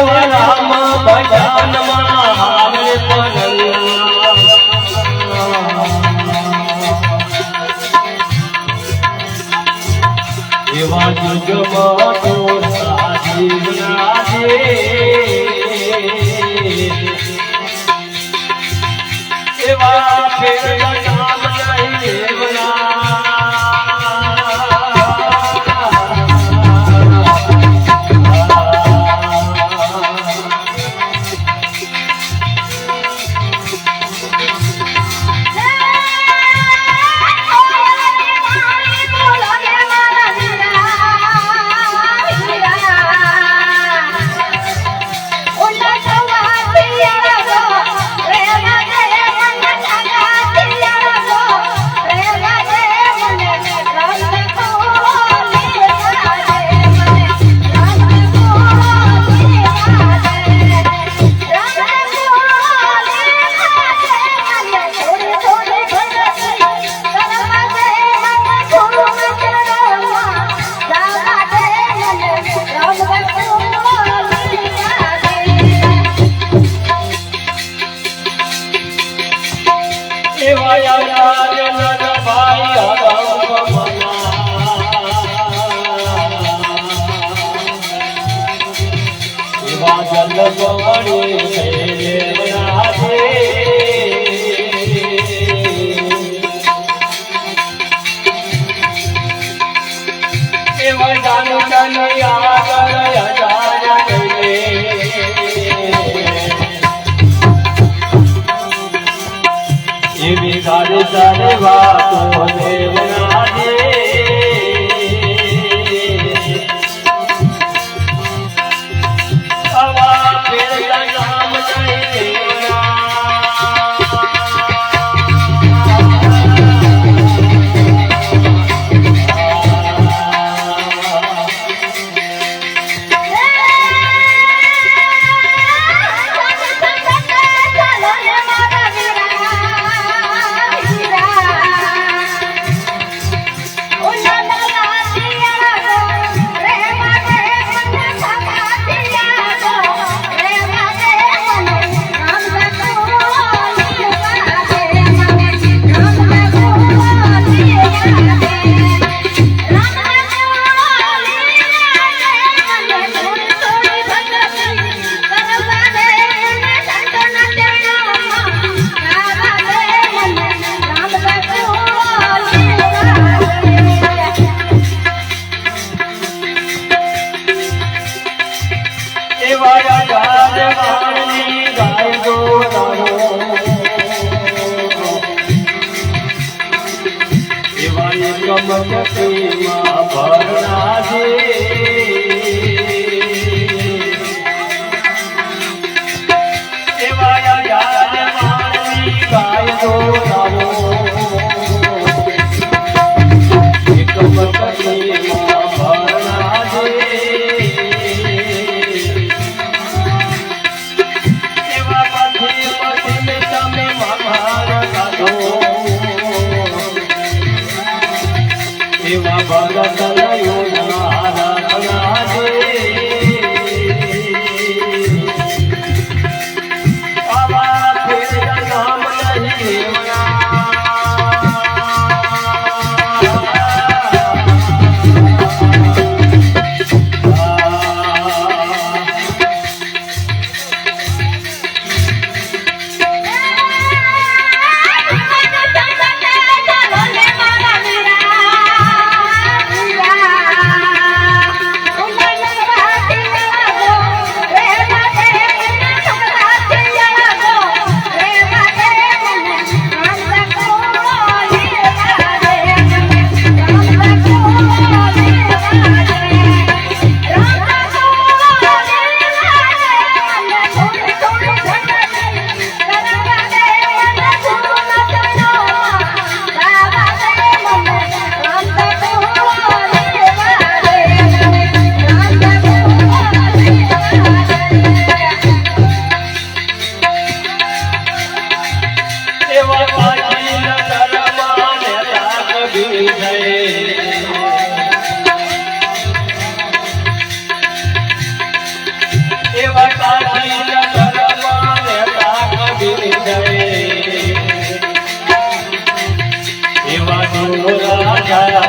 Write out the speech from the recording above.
વરામાં ભજનમાં આવે પણ એવા જુજમાં પાગલ ગોળી છે જાનુ એવી ગાડી ચાલે વાત Fatima la 来来来